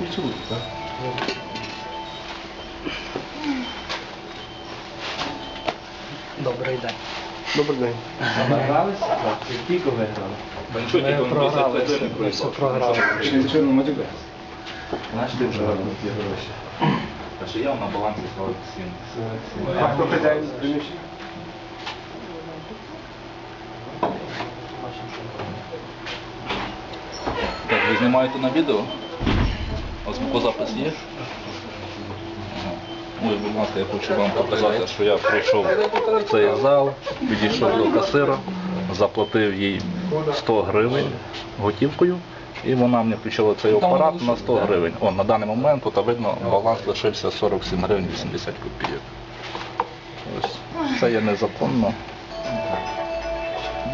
маршрут, так? Добрий день. Добрий день. Награлися? Скільки виграли? Нічого Ми тільки програли. не Ми пройшло. програли. Чи не мотивує? Знаєш, Дуже гарно ті гроші. А що я на балансі 47. А хто хазяїн з приміщення? Так, ви знімаєте на відео? У вас звукозапис є? Ой, будь ласка, я хочу вам показати, що я прийшов в цей зал, підійшов до касира, заплатив їй 100 гривень готівкою, і вона мені включила цей апарат на 100 гривень. О, на даний момент тут видно, баланс лишився 47 гривень 80 копійок. Ось. Це є незаконно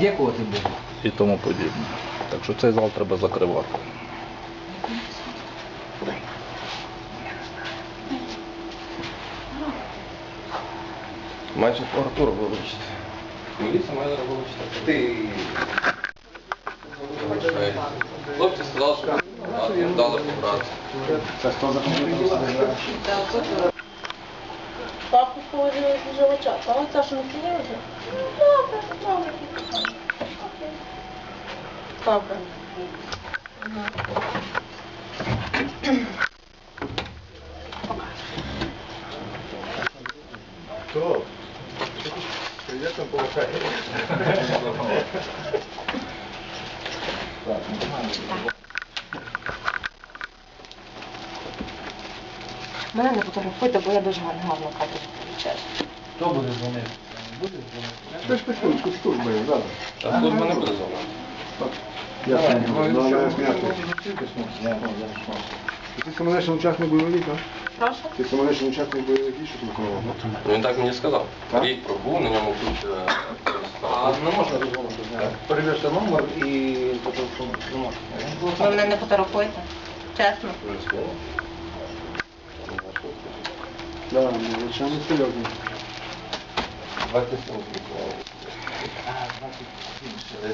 Дякувати Богу. і тому подібне. Так що цей зал треба закривати. Майже Артур вилучити. Міліція має вилучити. Ти... Хлопці сказали, що дали побрати. Це хто за? Папу положили споживача, а оце що не сиділи вже? Добре, добре. Добре. Хто? Прийде там полохає. Мене не фотографуйте, бо я дуже гарно кадру чесно. Хто буде дзвонити? Буде дзвонити? Це ж письмонку служби, зараз. А служба не буде зовна. Я ну, ну. Ти самонешний учасник бойових, так? Прошу? Ти самонешний учасник бойових дій, що телефонував? Він так мені сказав. Так? Рік пробув, на ньому ключ. е, А не можна дозвонити з? Перевірте номер і. Не можна. Ви мене не фотографуєте? Чесно? Так, звичайно, серйозно. 27 А, 27.